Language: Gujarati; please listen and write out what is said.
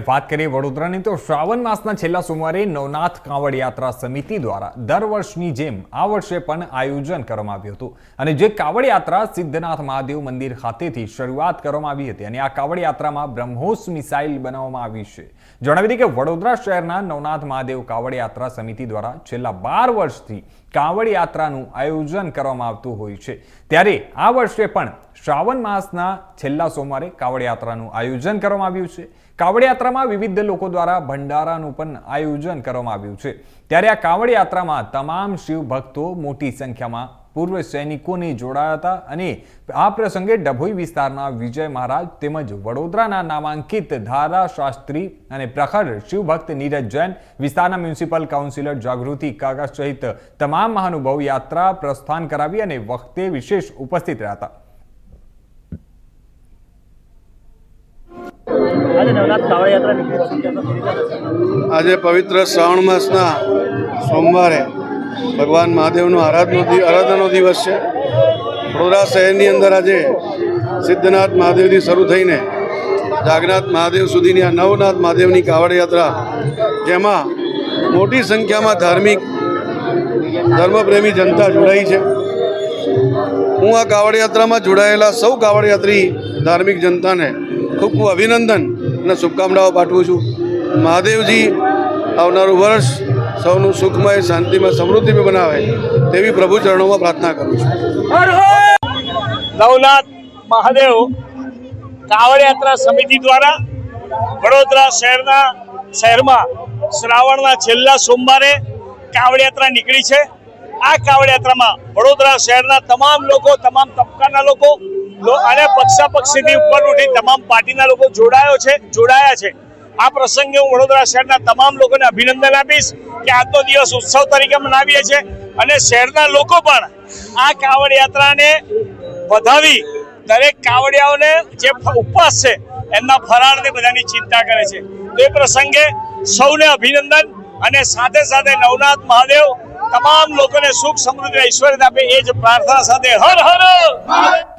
વાત કરીએ વડોદરાની, તો શ્રાવણ માસના છેલ્લા સોમવારે નવનાથ કાંવડ યાત્રા સમિતિ દ્વારા દર વર્ષની જેમ આ વર્ષે પણ આયોજન કરવામાં આવ્યું હતું. અને જે કાવડ યાત્રા સિદ્ધનાથ મહાદેવ મંદિર ખાતેથી શરૂઆત કરવામાં આવી હતી અને આ કાવડ યાત્રામાં બ્રહ્મોસ મિસાઇલ બનાવવામાં આવી છે. જણાવી દઈએ કે વડોદરા શહેરના નવનાથ મહાદેવ કાવડ યાત્રા સમિતિ દ્વારા છેલ્લા બાર વર્ષથી કાવડ યાત્રાનું આયોજન કરવામાં આવતું હોય છે. ત્યારે આ વર્ષે પણ શ્રાવણ માસના છેલ્લા સોમવારે કાવડ યાત્રાનું આયોજન કરવામાં આવ્યું છે. કાવડ યાત્રામાં વિવિધ લોકો દ્વારા ભંડારાનું પણ આયોજન કરવામાં આવ્યું છે. ત્યારે આ કાવડ યાત્રામાં તમામ શિવ ભક્તો મોટી સંખ્યામાં પૂર્વ સૈનિકોને જોડાયા હતા અને આ પ્રસંગે ડભોઈ વિસ્તારના વિજય મહારાજ તેમજ વડોદરાના નામાંકિત ધારા શાસ્ત્રી અને પ્રખર શિવભક્ત નીરજ જૈન, વિસ્તારના મ્યુનિસિપલ કાઉન્સિલર જાગૃતિ કાગા સહિત તમામ મહાનુભાવ યાત્રા પ્રસ્થાન કરાવી અને વખતે વિશેષ ઉપસ્થિત રહ્યા હતા. આજે પવિત્ર શ્રાવણ માસના સોમવારે ભગવાન મહાદેવનો આરાધનો આરાધનાનો દિવસ છે. વડોદરા શહેરની અંદર આજે સિદ્ધનાથ મહાદેવથી શરૂ થઈને જાગનાથ મહાદેવ સુધીની આ નવનાથ મહાદેવની કાવડ યાત્રા જેમાં મોટી સંખ્યામાં ધાર્મિક ધર્મપ્રેમી જનતા જોડાઈ છે. હું આ કાવડ યાત્રામાં જોડાયેલા સૌ કાવડ યાત્રી ધાર્મિક જનતાને ખૂબ ખૂબ અભિનંદન અને શુભકામનાઓ પાઠવું છું. મહાદેવજી, આવનારું વર્ષ સૌનું સુખમય, શાંતિમય સમૃદ્ધિમાં બનાવે તેવી પ્રભુ ચરણોમાં પ્રાર્થના કરું છું. નવનાથ મહાદેવ કાવડ યાત્રા સમિતિ દ્વારા વડોદરા શહેરના શહેરમાં શ્રાવણના છેલ્લા સોમવારે કાવડ યાત્રા નીકળી છે. આ કાવડ યાત્રામાં વડોદરા શહેરના તમામ લોકો, તમામ તબક્કાના લોકો અને પક્ષાપક્ષીથી ઉપર ઉઠી તમામ પાર્ટીના લોકો જોડાયો છે, જોડાયા છે. આ પ્રસંગે હું વડોદરા શહેરના તમામ લોકોને અભિનંદન આપીશ કે આજનો દિવસ ઉત્સવ તરીકે મનાવીએ છીએ અને શહેરના લોકો પણ આ કાવડ યાત્રાને વધાવી દરેક કાવડિયાઓને જે ઉપવાસ છે એમના ફરાળને બધાની ચિંતા કરે છે. તો એ પ્રસંગે સૌને અભિનંદન અને સાથે સાથે નવનાથ મહાદેવ તમામ લોકોને સુખ સમૃદ્ધિ ઐશ્વર્ય આપે એ જ પ્રાર્થના સાથે. હર હર!